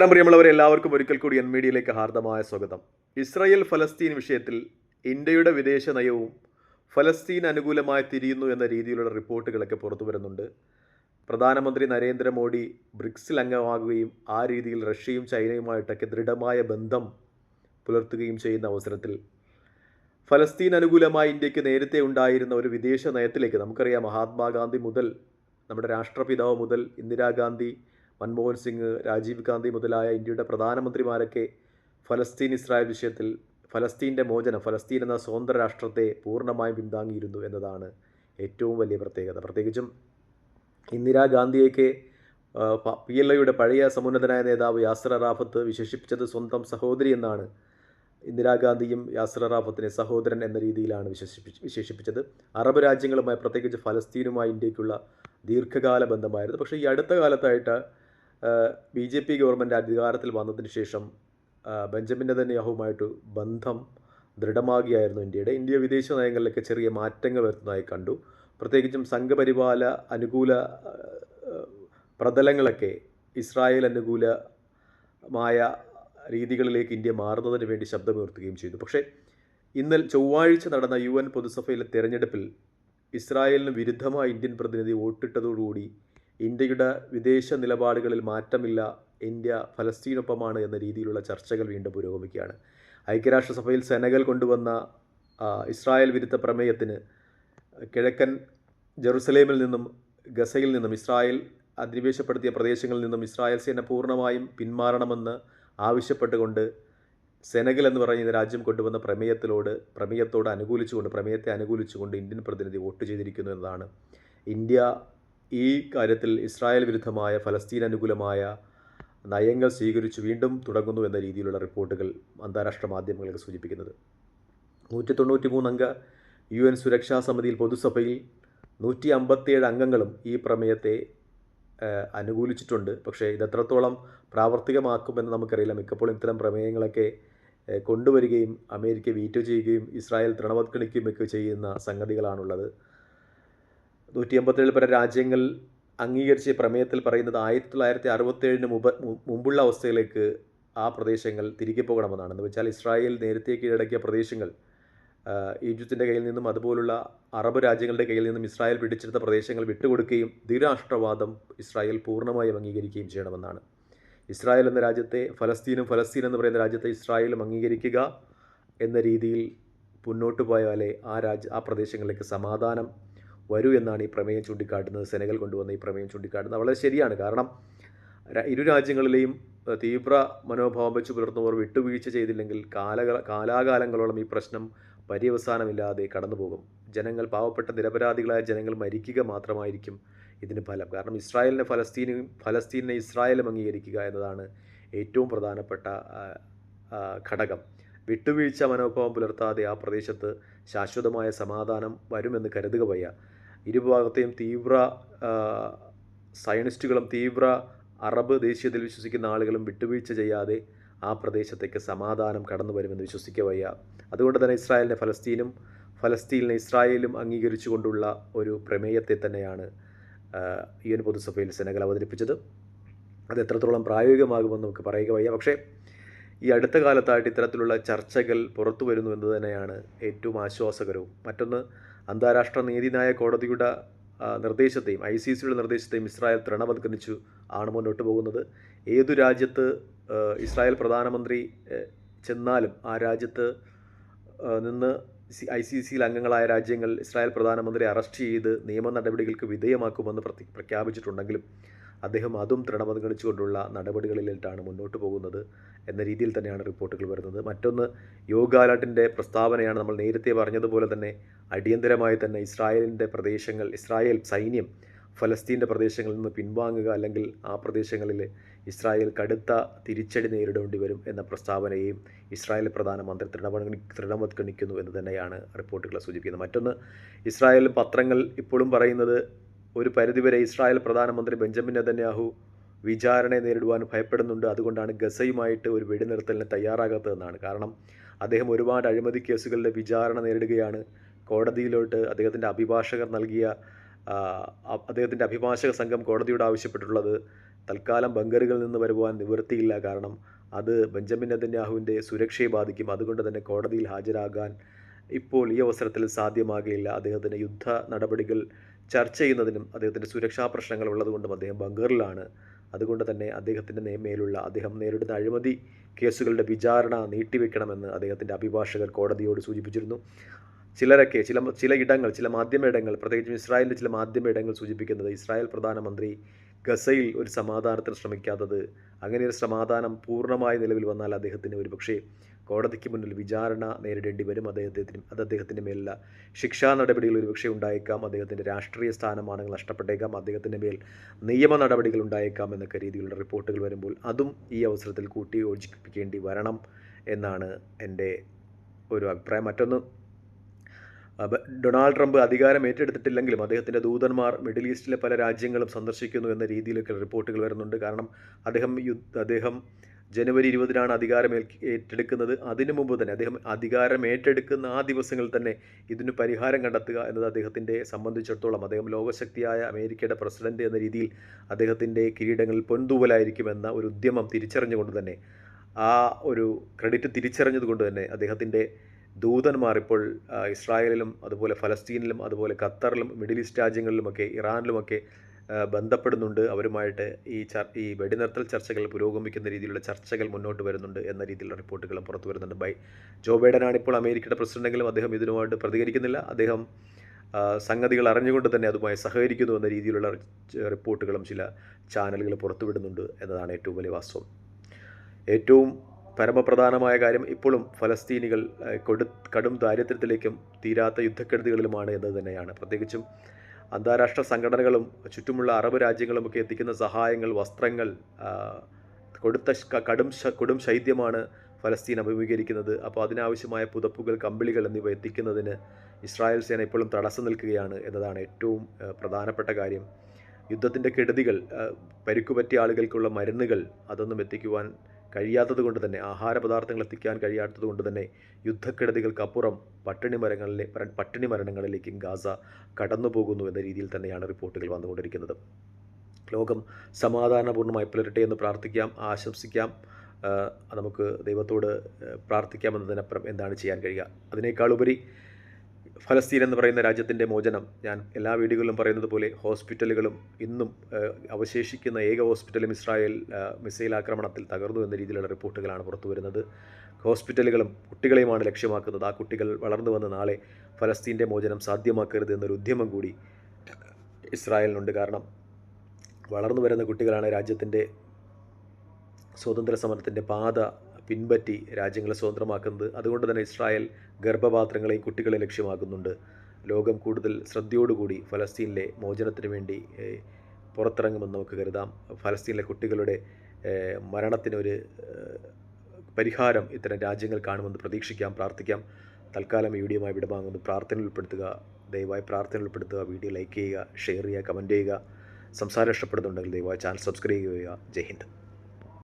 പ്രിയമുള്ളവരെ എല്ലാവർക്കും ഒരിക്കൽ കൂടി എൻ മീഡിയയിലേക്ക് ഹാർദമായ സ്വാഗതം. ഇസ്രായേൽ ഫലസ്തീൻ വിഷയത്തിൽ ഇന്ത്യയുടെ വിദേശ നയവും ഫലസ്തീൻ അനുകൂലമായി തിരിയുന്നു എന്ന രീതിയിലുള്ള റിപ്പോർട്ടുകളൊക്കെ പുറത്തു വരുന്നുണ്ട്. പ്രധാനമന്ത്രി നരേന്ദ്രമോദി ബ്രിക്സിൽ അംഗമാകുകയും ആ രീതിയിൽ റഷ്യയും ചൈനയുമായിട്ടൊക്കെ ദൃഢമായ ബന്ധം പുലർത്തുകയും ചെയ്യുന്ന അവസരത്തിൽ ഫലസ്തീൻ അനുകൂലമായി ഇന്ത്യയ്ക്ക് നേരത്തെ ഉണ്ടായിരുന്ന ഒരു വിദേശ നയത്തിലേക്ക് നമുക്കറിയാം മഹാത്മാഗാന്ധി മുതൽ നമ്മുടെ രാഷ്ട്രപിതാവ് മുതൽ ഇന്ദിരാഗാന്ധി മൻമോഹൻ സിംഗ് രാജീവ് ഗാന്ധി മുതലായ ഇന്ത്യയുടെ പ്രധാനമന്ത്രിമാരൊക്കെ ഫലസ്തീൻ ഇസ്രായേൽ വിഷയത്തിൽ ഫലസ്തീന്റെ മോചനം ഫലസ്തീൻ എന്ന സ്വതന്ത്ര രാഷ്ട്രത്തെ പൂർണമായും പിന്താങ്ങിയിരുന്നു എന്നതാണ് ഏറ്റവും വലിയ പ്രത്യേകത. പ്രത്യേകിച്ചും ഇന്ദിരാഗാന്ധിയൊക്കെ പി എൽ ഒയുടെ പഴയ സമുന്നതനായ നേതാവ് യാസർ അറാഫത്ത് വിശേഷിപ്പിച്ചത് സ്വന്തം സഹോദരി എന്നാണ്. ഇന്ദിരാഗാന്ധിയും യാസർ അറാഫത്തിനെ സഹോദരൻ എന്ന രീതിയിലാണ് വിശേഷിപ്പിച്ച് വിശേഷിപ്പിച്ചത്. അറബ് രാജ്യങ്ങളുമായി പ്രത്യേകിച്ച് ഫലസ്തീനുമായി ഇന്ത്യക്കുള്ള ദീർഘകാല ബന്ധമായിരുന്നു. പക്ഷേ ഈ അടുത്ത കാലത്തായിട്ട് ബി ജെ പി ഗവൺമെന്റ് അധികാരത്തിൽ വന്നതിന് ശേഷം ബെഞ്ചമിൻ നെതന്യാഹുവുമായിട്ട് ബന്ധം ദൃഢമാകുകയായിരുന്നു ഇന്ത്യയുടെ. ഇന്ത്യ വിദേശ നയങ്ങളിലൊക്കെ ചെറിയ മാറ്റങ്ങൾ വരുത്തുന്നതായി കണ്ടു. പ്രത്യേകിച്ചും സംഘപരിപാല അനുകൂല പ്രതലങ്ങളൊക്കെ ഇസ്രായേൽ അനുകൂലമായ രീതികളിലേക്ക് ഇന്ത്യ മാറുന്നതിന് വേണ്ടി ശബ്ദമുയർത്തുകയും ചെയ്തു. പക്ഷേ ഇന്നലെ ചൊവ്വാഴ്ച നടന്ന യു എൻ പൊതുസഭയിലെ തെരഞ്ഞെടുപ്പിൽ ഇസ്രായേലിന് വിരുദ്ധമായ ഇന്ത്യൻ പ്രതിനിധി വോട്ടിട്ടതോടുകൂടി ഇന്ത്യയുടെ വിദേശ നിലപാടുകളിൽ മാറ്റമില്ല ഇന്ത്യ ഫലസ്തീനൊപ്പമാണ് എന്ന രീതിയിലുള്ള ചർച്ചകൾ വീണ്ടും പുരോഗമിക്കുകയാണ്. ഐക്യരാഷ്ട്രസഭയിൽ സെനഗൽ കൊണ്ടുവന്ന ഇസ്രായേൽ വിരുദ്ധ പ്രമേയത്തിന് കിഴക്കൻ ജെറുസലേമിൽ നിന്നും ഗസയിൽ നിന്നും ഇസ്രായേൽ അധിനിവേശപ്പെടുത്തിയ പ്രദേശങ്ങളിൽ നിന്നും ഇസ്രായേൽ സേന പൂർണമായും പിന്മാറണമെന്ന് ആവശ്യപ്പെട്ടുകൊണ്ട് സെനഗൽ എന്ന് പറയുന്ന രാജ്യം കൊണ്ടുവന്ന പ്രമേയത്തിലോട് പ്രമേയത്തോട് അനുകൂലിച്ചുകൊണ്ട് പ്രമേയത്തെ അനുകൂലിച്ചുകൊണ്ട് ഇന്ത്യൻ പ്രതിനിധി വോട്ട് ചെയ്തിരിക്കുന്നു എന്നതാണ് ഇന്ത്യ ഈ കാര്യത്തിൽ ഇസ്രായേൽ വിരുദ്ധമായ ഫലസ്തീൻ അനുകൂലമായ നയങ്ങൾ സ്വീകരിച്ച് വീണ്ടും തുടങ്ങുന്നു എന്ന രീതിയിലുള്ള റിപ്പോർട്ടുകൾ അന്താരാഷ്ട്ര മാധ്യമങ്ങൾക്ക് സൂചിപ്പിക്കുന്നത്. നൂറ്റി തൊണ്ണൂറ്റി മൂന്നംഗ യു എൻ സുരക്ഷാ സമിതിയിൽ പൊതുസഭയിൽ നൂറ്റി അമ്പത്തിയേഴ് അംഗങ്ങളും ഈ പ്രമേയത്തെ അനുകൂലിച്ചിട്ടുണ്ട്. പക്ഷേ ഇത് എത്രത്തോളം പ്രാവർത്തികമാക്കുമെന്ന് നമുക്കറിയില്ല. മിക്കപ്പോഴും ഇത്തരം പ്രമേയങ്ങളൊക്കെ കൊണ്ടുവരികയും അമേരിക്ക വീറ്റോ ചെയ്യുകയും ഇസ്രായേൽ തൃണവത്കണിക്കുകയും ഒക്കെ ചെയ്യുന്ന സംഗതികളാണുള്ളത്. നൂറ്റി എൺപത്തേഴിൽ പല രാജ്യങ്ങൾ അംഗീകരിച്ച പ്രമേയത്തിൽ പറയുന്നത് ആയിരത്തി തൊള്ളായിരത്തി അറുപത്തേഴിന് മുമ്പ് മുമ്പുള്ള അവസ്ഥയിലേക്ക് ആ പ്രദേശങ്ങൾ തിരികെ പോകണമെന്നാണ് എന്ന് വെച്ചാൽ ഇസ്രായേൽ നേരത്തെ കീഴടക്കിയ പ്രദേശങ്ങൾ ഈജിപ്തിന്റെ കയ്യിൽ നിന്നും അതുപോലുള്ള അറബ് രാജ്യങ്ങളുടെ കയ്യിൽ നിന്നും ഇസ്രായേൽ പിടിച്ചെടുത്ത പ്രദേശങ്ങൾ വിട്ടുകൊടുക്കുകയും ദ്വിരാഷ്ട്രവാദം ഇസ്രായേൽ പൂർണമായും അംഗീകരിക്കുകയും ചെയ്യണമെന്നാണ്. ഇസ്രായേൽ എന്ന രാജ്യത്തെ ഫലസ്തീനും ഫലസ്തീൻ എന്ന് പറയുന്ന രാജ്യത്തെ ഇസ്രായേലും അംഗീകരിക്കുക എന്ന രീതിയിൽ മുന്നോട്ട് പോയാലേ ആ രാജ്യ ആ പ്രദേശങ്ങളിലേക്ക് സമാധാനം വരൂ എന്നാണ് ഈ പ്രമേയം ചൂണ്ടിക്കാട്ടുന്നത്. സെനഗൽ കൊണ്ടുവന്ന ഈ പ്രമേയം ചൂണ്ടിക്കാട്ടുന്നത് വളരെ ശരിയാണ്. കാരണം ഇരു രാജ്യങ്ങളിലെയും തീവ്ര മനോഭാവം വെച്ച് പുലർത്തുന്നവർ വിട്ടുവീഴ്ച ചെയ്തില്ലെങ്കിൽ കാല കാലാകാലങ്ങളോളം ഈ പ്രശ്നം പര്യവസാനമില്ലാതെ കടന്നുപോകും. ജനങ്ങൾ പാവപ്പെട്ട നിരപരാധികളായ ജനങ്ങൾ മരിക്കുക മാത്രമായിരിക്കും ഇതിന് ഫലം. കാരണം ഇസ്രായേലിനെ ഫലസ്തീനും ഫലസ്തീനെ ഇസ്രായേലും അംഗീകരിക്കുക എന്നതാണ് ഏറ്റവും പ്രധാനപ്പെട്ട ഘടകം. വിട്ടുവീഴ്ച മനോഭാവം പുലർത്താതെ ആ പ്രദേശത്ത് ശാശ്വതമായ സമാധാനം വരുമെന്ന് കരുതുക വയ്യ. ഇരുഭാഗത്തെയും തീവ്ര സയനിസ്റ്റുകളും തീവ്ര അറബ് ദേശീയതയിൽ വിശ്വസിക്കുന്ന ആളുകളും വിട്ടുവീഴ്ച ചെയ്യാതെ ആ പ്രദേശത്തേക്ക് സമാധാനം കടന്നു വരുമെന്ന് വിശ്വസിക്കവയ്യ അതുകൊണ്ട് തന്നെ ഇസ്രായേലിനെ ഫലസ്തീനും ഫലസ്തീനിനെ ഇസ്രായേലും അംഗീകരിച്ചുകൊണ്ടുള്ള ഒരു പ്രമേയത്തെ തന്നെയാണ് ഈ ഒരു പൊതുസഭയിൽ സെനഗൽ അവതരിപ്പിച്ചത്. അത് എത്രത്തോളം പ്രായോഗികമാകുമെന്ന് നമുക്ക് പറയുക വയ്യ. പക്ഷേ ഈ അടുത്ത കാലത്തായിട്ട് ഇത്തരത്തിലുള്ള ചർച്ചകൾ പുറത്തു വരുന്നു എന്ന് തന്നെയാണ് ഏറ്റവും ആശ്വാസകരവും. മറ്റൊന്ന് അന്താരാഷ്ട്ര നീതിന്യായ കോടതിയുടെ നിർദ്ദേശത്തെയും ഐ സി സിയുടെ നിർദ്ദേശത്തെയും ഇസ്രായേൽ തൃണവത്കരിച്ചു ആണ് മുന്നോട്ട് പോകുന്നത്. ഏതു രാജ്യത്ത് ഇസ്രായേൽ പ്രധാനമന്ത്രി ചെന്നാലും ആ രാജ്യത്ത് നിന്ന് ഐ സി സിയിൽ അംഗങ്ങളായ രാജ്യങ്ങൾ ഇസ്രായേൽ പ്രധാനമന്ത്രി അറസ്റ്റ് ചെയ്ത് നിയമ നടപടികൾക്ക് വിധേയമാക്കുമെന്ന് പ്രഖ്യാപിച്ചിട്ടുണ്ടെങ്കിലും അദ്ദേഹം അതും തൃണവത്കരിച്ചുകൊണ്ടുള്ള നടപടികളിലേട്ടാണ് മുന്നോട്ട് പോകുന്നത് എന്ന രീതിയിൽ തന്നെയാണ് റിപ്പോർട്ടുകൾ വരുന്നത്. മറ്റൊന്ന് യോഗാലട്ടിന്റെ പ്രസ്താവനയാണ് നമ്മൾ നേരത്തെ പറഞ്ഞതുപോലെ തന്നെ അടിയന്തരമായി തന്നെ ഇസ്രായേലിന്റെ പ്രദേശങ്ങൾ ഇസ്രായേൽ സൈന്യം ഫലസ്തീന്റെ പ്രദേശങ്ങളിൽ നിന്ന് പിൻവാങ്ങുക അല്ലെങ്കിൽ ആ പ്രദേശങ്ങളിൽ ഇസ്രായേൽ കടുത്ത തിരിച്ചടി നേരിടേണ്ടി വരും എന്ന പ്രസ്താവനയെയും ഇസ്രായേൽ പ്രധാനമന്ത്രി തൃണമണി തൃണവത്കണിക്കുന്നു എന്ന് തന്നെയാണ് റിപ്പോർട്ടുകൾ സൂചിപ്പിക്കുന്നത്. മറ്റൊന്ന് ഇസ്രായേൽ പത്രങ്ങൾ ഇപ്പോഴും പറയുന്നത് ഒരു പരിധിവരെ ഇസ്രായേൽ പ്രധാനമന്ത്രി ബെഞ്ചമിൻ നെതന്യാഹു വിചാരണയെ നേരിടുവാൻ ഭയപ്പെടുന്നുണ്ട്. അതുകൊണ്ടാണ് ഗസയുമായിട്ട് ഒരു വെടിനിർത്തലിന് തയ്യാറാകാത്തതെന്നാണ് കാരണം അദ്ദേഹം ഒരുപാട് അഴിമതി കേസുകളുടെ വിചാരണ നേരിടുകയാണ്. കോടതിയിലോട്ട് അദ്ദേഹത്തിന്റെ അഭിഭാഷകർ നൽകിയ അദ്ദേഹത്തിന്റെ അഭിഭാഷക സംഘം കോടതിയോട് ആവശ്യപ്പെട്ടിട്ടുള്ളത് തൽക്കാലം ബങ്കറുകളിൽ നിന്ന് വരുവാൻ നിവൃത്തിയില്ല. കാരണം അത് ബെഞ്ചമിൻ നെതന്യാഹുവിന്റെ സുരക്ഷയെ ബാധിക്കും. അതുകൊണ്ട് തന്നെ കോടതിയിൽ ഹാജരാകാൻ ഇപ്പോൾ ഈ അവസരത്തിൽ സാധ്യമാകില്ല. അദ്ദേഹത്തിന് യുദ്ധ നടപടികൾ ചർച്ച ചെയ്യുന്നതിനും അദ്ദേഹത്തിന്റെ സുരക്ഷാ പ്രശ്നങ്ങൾ ഉള്ളതുകൊണ്ടും അദ്ദേഹം ബംഗറിലാണ്. അതുകൊണ്ട് തന്നെ അദ്ദേഹത്തിന്റെ മേലുള്ള അദ്ദേഹം നേരിടുന്ന അഴിമതി കേസുകളുടെ വിചാരണ നീട്ടിവെക്കണമെന്ന് അദ്ദേഹത്തിന്റെ അഭിഭാഷകർ കോടതിയോട് സൂചിപ്പിച്ചിരുന്നു. ചിലരൊക്കെ ചില ചില ഇടങ്ങൾ ചില മാധ്യമ ഇടങ്ങൾ പ്രത്യേകിച്ചും ഇസ്രായേലിന്റെ ചില മാധ്യമ ഇടങ്ങൾ സൂചിപ്പിക്കുന്നത് ഇസ്രായേൽ പ്രധാനമന്ത്രി ഗസയിൽ ഒരു സമാധാനത്തിന് ശ്രമിക്കാത്തത് അങ്ങനെ ഒരു സമാധാനം പൂർണമായി നിലവിൽ വന്നാൽ അദ്ദേഹത്തിന് ഒരുപക്ഷേ കോടതിക്ക് മുന്നിൽ വിചാരണ നേരിടേണ്ടി വരും. അദ്ദേഹത്തിന് അത് അദ്ദേഹത്തിന്റെ മേലുള്ള ശിക്ഷാ നടപടികൾ ഒരുപക്ഷെ ഉണ്ടായേക്കാം. അദ്ദേഹത്തിന്റെ രാഷ്ട്രീയ സ്ഥാനമാനങ്ങൾ നഷ്ടപ്പെട്ടേക്കാം. അദ്ദേഹത്തിന്റെ മേൽ നിയമ നടപടികൾ ഉണ്ടായേക്കാം എന്നൊക്കെ രീതിയിലുള്ള റിപ്പോർട്ടുകൾ വരുമ്പോൾ അതും ഈ അവസരത്തിൽ കൂട്ടി യോജിപ്പിക്കേണ്ടി വരണം എന്നാണ് എന്റെ ഒരു അഭിപ്രായം. മറ്റൊന്ന് ഡൊണാൾഡ് ട്രംപ് അധികാരം ഏറ്റെടുത്തിട്ടില്ലെങ്കിലും അദ്ദേഹത്തിന്റെ ദൂതന്മാർ മിഡിൽ ഈസ്റ്റിലെ പല രാജ്യങ്ങളും സന്ദർശിക്കുന്നു എന്ന രീതിയിലൊക്കെ റിപ്പോർട്ടുകൾ വരുന്നുണ്ട്. കാരണം അദ്ദേഹം അദ്ദേഹം ജനുവരി ഇരുപതിനാണ് അധികാരം ഏറ്റെടുക്കുന്നത്. അതിനു മുമ്പ് തന്നെ അദ്ദേഹം അധികാരം ഏറ്റെടുക്കുന്ന ആ ദിവസങ്ങളിൽ തന്നെ ഇതിന് പരിഹാരം കണ്ടെത്തുക എന്നത് അദ്ദേഹത്തിന്റെ സംബന്ധിച്ചിടത്തോളം അദ്ദേഹം ലോകശക്തിയായ അമേരിക്കയുടെ പ്രസിഡന്റ് എന്ന രീതിയിൽ അദ്ദേഹത്തിന്റെ കിരീടങ്ങളിൽ പൊൻതൂവലായിരിക്കുമെന്ന ഒരു ഉദ്യമം തിരിച്ചറിഞ്ഞുകൊണ്ട് തന്നെ ആ ഒരു ക്രെഡിറ്റ് തിരിച്ചറിഞ്ഞതുകൊണ്ട് തന്നെ അദ്ദേഹത്തിന്റെ ദൂതന്മാർ ഇപ്പോൾ ഇസ്രായേലിലും അതുപോലെ ഫലസ്തീനിലും അതുപോലെ ഖത്തറിലും മിഡിൽ ഈസ്റ്റ് രാജ്യങ്ങളിലുമൊക്കെ ഇറാനിലുമൊക്കെ ബന്ധപ്പെടുന്നുണ്ട്. അവരുമായിട്ട് ഈ ചർ ഈ വെടിനിർത്തൽ ചർച്ചകൾ പുരോഗമിക്കുന്ന രീതിയിലുള്ള ചർച്ചകൾ മുന്നോട്ട് വരുന്നുണ്ട് എന്ന രീതിയിലുള്ള റിപ്പോർട്ടുകളും പുറത്തു വരുന്നുണ്ട്. ബൈ ജോ ബൈഡനാണ് ഇപ്പോൾ അമേരിക്കയുടെ പ്രസിഡന്റെങ്കിലും അദ്ദേഹം ഇതിനുമായിട്ട് പ്രതികരിക്കുന്നില്ല. അദ്ദേഹം സംഗതികൾ അറിഞ്ഞുകൊണ്ട് തന്നെ അതുമായി സഹകരിക്കുന്നു എന്ന രീതിയിലുള്ള റിപ്പോർട്ടുകളും ചില ചാനലുകൾ പുറത്തുവിടുന്നുണ്ട് എന്നതാണ് ഏറ്റവും വലിയ വാസ്തവം. ഏറ്റവും പരമപ്രധാനമായ കാര്യം ഇപ്പോഴും ഫലസ്തീനികൾ കൊടു കടും ദാരിദ്ര്യത്തിലേക്കും തീരാത്ത യുദ്ധക്കെടുതികളിലുമാണ് എന്നത് തന്നെയാണ്. പ്രത്യേകിച്ചും അന്താരാഷ്ട്ര സംഘടനകളും ചുറ്റുമുള്ള അറബ് രാജ്യങ്ങളുമൊക്കെ എത്തിക്കുന്ന സഹായങ്ങൾ വസ്ത്രങ്ങൾ കൊടുത്ത കടും കൊടും ശൈത്യമാണ് ഫലസ്തീൻ അഭിമുഖീകരിക്കുന്നത്. അപ്പോൾ അതിനാവശ്യമായ പുതപ്പുകൾ കമ്പിളികൾ എന്നിവ എത്തിക്കുന്നതിന് ഇസ്രായേൽ സേന ഇപ്പോഴും തടസ്സം നിൽക്കുകയാണ് എന്നതാണ് ഏറ്റവും പ്രധാനപ്പെട്ട കാര്യം. യുദ്ധത്തിന്റെ കെടുതികൾ പരിക്കുപറ്റിയ ആളുകൾക്കുള്ള മരുന്നുകൾ അതൊന്നും എത്തിക്കുവാൻ കഴിയാത്തത് കൊണ്ട് തന്നെ ആഹാര പദാർത്ഥങ്ങൾ എത്തിക്കാൻ കഴിയാത്തത് കൊണ്ട് തന്നെ യുദ്ധക്കെടുതികൾക്കപ്പുറം പട്ടിണി മരങ്ങളിലെ പട്ടിണി മരണങ്ങളിലേക്കും ഗാസ കടന്നു പോകുന്നു എന്ന രീതിയിൽ തന്നെയാണ് റിപ്പോർട്ടുകൾ വന്നുകൊണ്ടിരിക്കുന്നത്. ലോകം സമാധാനപൂർണമായി പുലരട്ടെ എന്ന് പ്രാർത്ഥിക്കാം ആശംസിക്കാം. നമുക്ക് ദൈവത്തോട് പ്രാർത്ഥിക്കാമെന്നതിനപ്പുറം എന്താണ് ചെയ്യാൻ കഴിയുക? അതിനേക്കാളുപരി ഫലസ്തീൻ എന്ന് പറയുന്ന രാജ്യത്തിന്റെ മോചനം. ഞാൻ എല്ലാ വീടുകളിലും പറയുന്നത് പോലെ ഹോസ്പിറ്റലുകളും ഇന്നും അവശേഷിക്കുന്ന ഏക ഹോസ്പിറ്റലും ഇസ്രായേൽ മിസൈൽ ആക്രമണത്തിൽ തകർന്നു എന്ന രീതിയിലുള്ള റിപ്പോർട്ടുകളാണ് പുറത്തു വരുന്നത്. ഹോസ്പിറ്റലുകളും കുട്ടികളെയുമാണ് ലക്ഷ്യമാക്കുന്നത്. ആ കുട്ടികൾ വളർന്നു വന്ന് നാളെ ഫലസ്തീന്റെ മോചനം സാധ്യമാക്കരുത് എന്നൊരു ഉദ്യമം കൂടി ഇസ്രായേലിനുണ്ട്. കാരണം വളർന്നു വരുന്ന കുട്ടികളാണ് രാജ്യത്തിന്റെ സ്വാതന്ത്ര്യ സമരത്തിന്റെ പാത പിൻപറ്റി രാജ്യങ്ങളെ സ്വതന്ത്രമാക്കുന്നത്. അതുകൊണ്ട് തന്നെ ഇസ്രായേൽ ഗർഭപാത്രങ്ങളെയും കുട്ടികളെ ലക്ഷ്യമാക്കുന്നുണ്ട്. ലോകം കൂടുതൽ ശ്രദ്ധയോടുകൂടി ഫലസ്തീനിലെ മോചനത്തിന് വേണ്ടി പുറത്തിറങ്ങുമെന്ന് നമുക്ക് കരുതാം. ഫലസ്തീനിലെ കുട്ടികളുടെ മരണത്തിനൊരു പരിഹാരം ഇത്തരം രാജ്യങ്ങൾ കാണുമെന്ന് പ്രതീക്ഷിക്കാം പ്രാർത്ഥിക്കാം. തൽക്കാലം ഈ വീഡിയോമായി വിടവാങ്ങുന്നു. പ്രാർത്ഥന ഉൾപ്പെടുത്തുക ദയവായി പ്രാർത്ഥന ഉൾപ്പെടുത്തുക വീഡിയോ ലൈക്ക് ചെയ്യുക ഷെയർ ചെയ്യുക കമന്റ് ചെയ്യുക. സംസാരം ഇഷ്ടപ്പെടുന്നുണ്ടെങ്കിൽ ദയവായി ചാനൽ സബ്സ്ക്രൈബ് ചെയ്യുക. ജയ് ഹിന്ദ്.